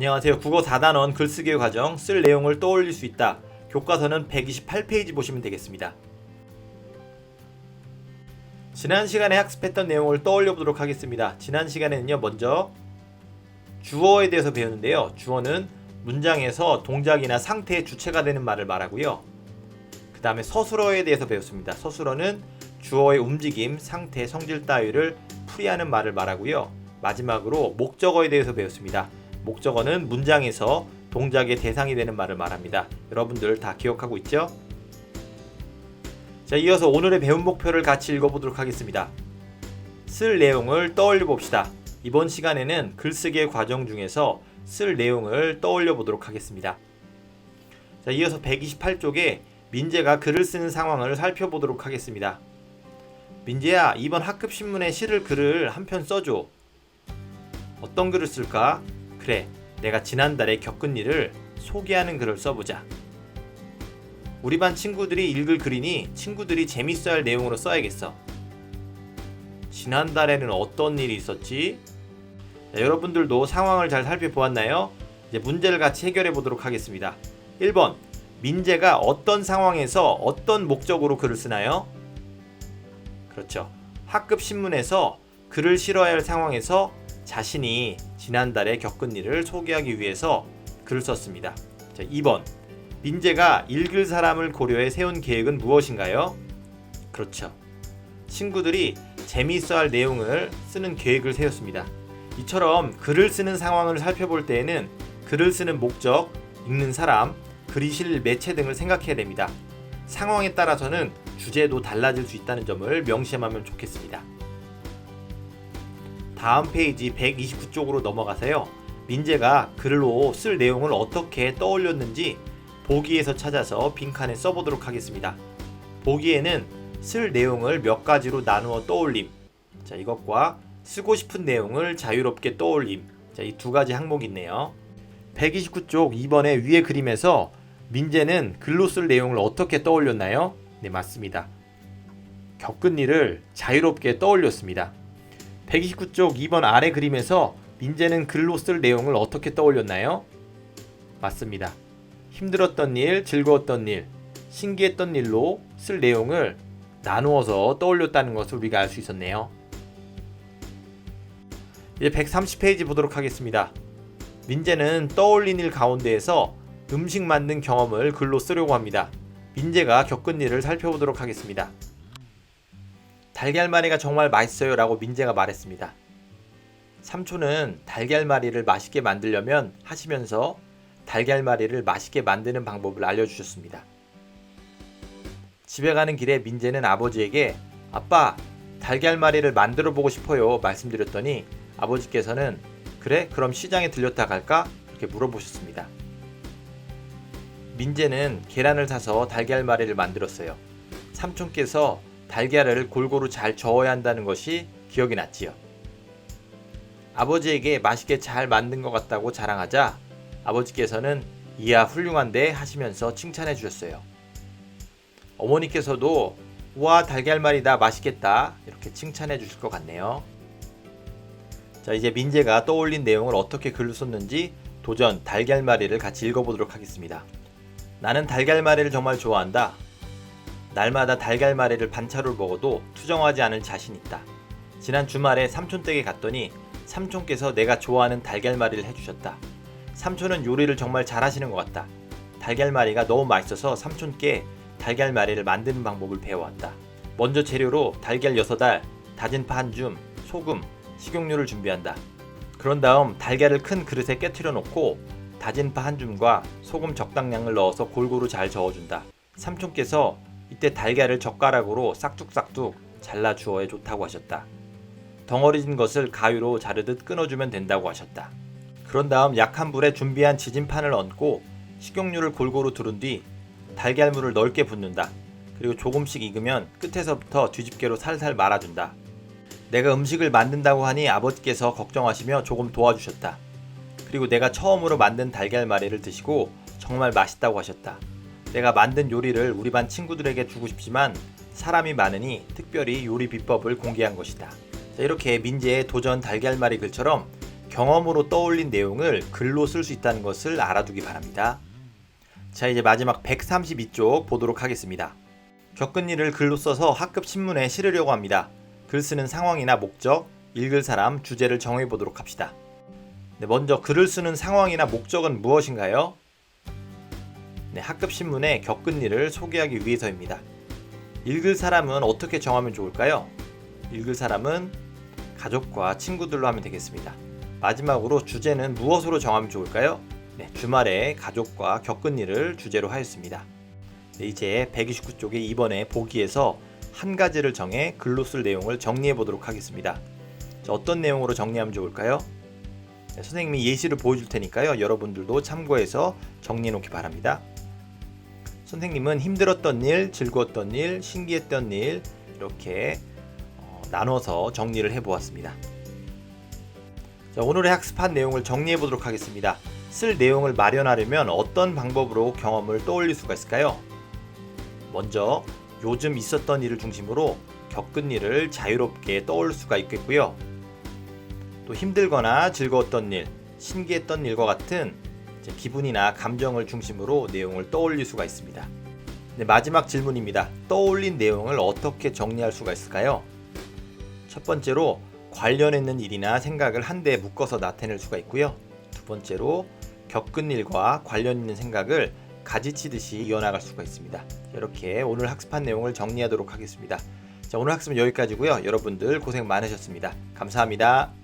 안녕하세요. 국어 4단원 글쓰기 과정 쓸 내용을 떠올릴 수 있다. 교과서는 128페이지 보시면 되겠습니다. 지난 시간에 학습했던 내용을 떠올려 보도록 하겠습니다. 지난 시간에는요, 먼저 주어에 대해서 배우는데요. 주어는 문장에서 동작이나 상태의 주체가 되는 말을 말하고요. 그 다음에 서술어에 대해서 배웠습니다. 서술어는 주어의 움직임, 상태, 성질 따위를 풀이하는 말을 말하고요. 마지막으로 목적어에 대해서 배웠습니다. 목적어는 문장에서 동작의 대상이 되는 말을 말합니다. 여러분들 다 기억하고 있죠? 자, 이어서 오늘의 배운 목표를 같이 읽어보도록 하겠습니다. 쓸 내용을 떠올려 봅시다. 이번 시간에는 글쓰기의 과정 중에서 쓸 내용을 떠올려 보도록 하겠습니다. 자, 이어서 128쪽에 민재가 글을 쓰는 상황을 살펴보도록 하겠습니다. 민재야, 이번 학급 신문에 실을 글을 한 편 써줘. 어떤 글을 쓸까? 그래, 내가 지난달에 겪은 일을 소개하는 글을 써보자. 우리 반 친구들이 읽을 글이니 친구들이 재밌어 할 내용으로 써야겠어. 지난달에는 어떤 일이 있었지? 자, 여러분들도 상황을 잘 살펴보았나요? 이제 문제를 같이 해결해 보도록 하겠습니다. 1번. 민재가 어떤 상황에서 어떤 목적으로 글을 쓰나요? 그렇죠. 학급 신문에서 글을 실어야 할 상황에서 자신이 지난달에 겪은 일을 소개하기 위해서 글을 썼습니다. 자, 2번. 민재가 읽을 사람을 고려해 세운 계획은 무엇인가요? 그렇죠. 친구들이 재미있어 할 내용을 쓰는 계획을 세웠습니다. 이처럼 글을 쓰는 상황을 살펴볼 때에는 글을 쓰는 목적, 읽는 사람, 글이 실릴 매체 등을 생각해야 됩니다. 상황에 따라서는 주제도 달라질 수 있다는 점을 명심하면 좋겠습니다. 다음 페이지 129쪽으로 넘어가서요. 민재가 글로 쓸 내용을 어떻게 떠올렸는지 보기에서 찾아서 빈칸에 써보도록 하겠습니다. 보기에는 쓸 내용을 몇 가지로 나누어 떠올림. 자, 이것과 쓰고 싶은 내용을 자유롭게 떠올림. 자, 이 두 가지 항목이 있네요. 129쪽 2번의 위의 그림에서 민재는 글로 쓸 내용을 어떻게 떠올렸나요? 네, 맞습니다. 겪은 일을 자유롭게 떠올렸습니다. 129쪽 2번 아래 그림에서 민재는 글로 쓸 내용을 어떻게 떠올렸나요? 맞습니다. 힘들었던 일, 즐거웠던 일, 신기했던 일로 쓸 내용을 나누어서 떠올렸다는 것을 우리가 알 수 있었네요. 이제 130페이지 보도록 하겠습니다. 민재는 떠올린 일 가운데에서 음식 만든 경험을 글로 쓰려고 합니다. 민재가 겪은 일을 살펴보도록 하겠습니다. 달걀말이가 정말 맛있어요 라고 민재가 말했습니다. 삼촌은 달걀말이를 맛있게 만들려면 하시면서 달걀말이를 맛있게 만드는 방법을 알려주셨습니다. 집에 가는 길에 민재는 아버지에게 아빠 달걀말이를 만들어 보고 싶어요 말씀드렸더니 아버지께서는 그래 그럼 시장에 들렸다 갈까 이렇게 물어보셨습니다. 민재는 계란을 사서 달걀말이를 만들었어요. 삼촌께서 달걀을 골고루 잘 저어야 한다는 것이 기억이 났지요. 아버지에게 맛있게 잘 만든 것 같다고 자랑하자 아버지께서는 이야 훌륭한데 하시면서 칭찬해 주셨어요. 어머니께서도 우와 달걀말이다 맛있겠다 이렇게 칭찬해 주실 것 같네요. 자 이제 민재가 떠올린 내용을 어떻게 글로 썼는지 도전 달걀말이를 같이 읽어보도록 하겠습니다. 나는 달걀말이를 정말 좋아한다. 날마다 달걀말이를 반차로 먹어도 투정하지 않을 자신 있다. 지난 주말에 삼촌 댁에 갔더니 삼촌께서 내가 좋아하는 달걀말이를 해주셨다. 삼촌은 요리를 정말 잘하시는 것 같다. 달걀말이가 너무 맛있어서 삼촌께 달걀말이를 만드는 방법을 배워왔다. 먼저 재료로 달걀 6알, 다진 파 한 줌, 소금, 식용유를 준비한다. 그런 다음 달걀을 큰 그릇에 깨트려 놓고 다진 파 한 줌과 소금 적당량을 넣어서 골고루 잘 저어준다. 삼촌께서 이때 달걀을 젓가락으로 싹둑싹둑 잘라 주어야 좋다고 하셨다. 덩어리진 것을 가위로 자르듯 끊어주면 된다고 하셨다. 그런 다음 약한 불에 준비한 지진판을 얹고 식용유를 골고루 두른 뒤 달걀물을 넓게 붓는다. 그리고 조금씩 익으면 끝에서부터 뒤집개로 살살 말아준다. 내가 음식을 만든다고 하니 아버지께서 걱정하시며 조금 도와주셨다. 그리고 내가 처음으로 만든 달걀말이를 드시고 정말 맛있다고 하셨다. 내가 만든 요리를 우리 반 친구들에게 주고 싶지만 사람이 많으니 특별히 요리 비법을 공개한 것이다. 자, 이렇게 민재의 도전 달걀말이 글처럼 경험으로 떠올린 내용을 글로 쓸 수 있다는 것을 알아두기 바랍니다. 자, 이제 마지막 132쪽 보도록 하겠습니다. 겪은 일을 글로 써서 학급 신문에 실으려고 합니다. 글 쓰는 상황이나 목적, 읽을 사람, 주제를 정해 보도록 합시다. 네, 먼저 글을 쓰는 상황이나 목적은 무엇인가요? 네, 학급 신문에 겪은 일을 소개하기 위해서입니다. 읽을 사람은 어떻게 정하면 좋을까요? 읽을 사람은 가족과 친구들로 하면 되겠습니다. 마지막으로 주제는 무엇으로 정하면 좋을까요? 네, 주말에 가족과 겪은 일을 주제로 하였습니다. 네, 이제 129쪽의 이번에 보기에서 한 가지를 정해 글로 쓸 내용을 정리해 보도록 하겠습니다. 자, 어떤 내용으로 정리하면 좋을까요? 네, 선생님이 예시를 보여줄 테니까요. 여러분들도 참고해서 정리해 놓기 바랍니다. 선생님은 힘들었던 일, 즐거웠던 일, 신기했던 일 이렇게 어, 나눠서 정리를 해 보았습니다. 자, 오늘의 학습한 내용을 정리해 보도록 하겠습니다. 쓸 내용을 마련하려면 어떤 방법으로 경험을 떠올릴 수가 있을까요? 먼저 요즘 있었던 일을 중심으로 겪은 일을 자유롭게 떠올릴 수가 있겠고요. 또 힘들거나 즐거웠던 일, 신기했던 일과 같은 이 제 기분이나 감정을 중심으로 내용을 떠올릴 수가 있습니다. 네, 마지막 질문입니다. 떠올린 내용을 어떻게 정리할 수가 있을까요? 첫 번째로 관련 있는 일이나 생각을 한데 묶어서 나타낼 수가 있고요. 두 번째로 겪은 일과 관련 있는 생각을 가지치듯이 이어나갈 수가 있습니다. 이렇게 오늘 학습한 내용을 정리하도록 하겠습니다. 자, 오늘 학습은 여기까지고요. 여러분들 고생 많으셨습니다. 감사합니다.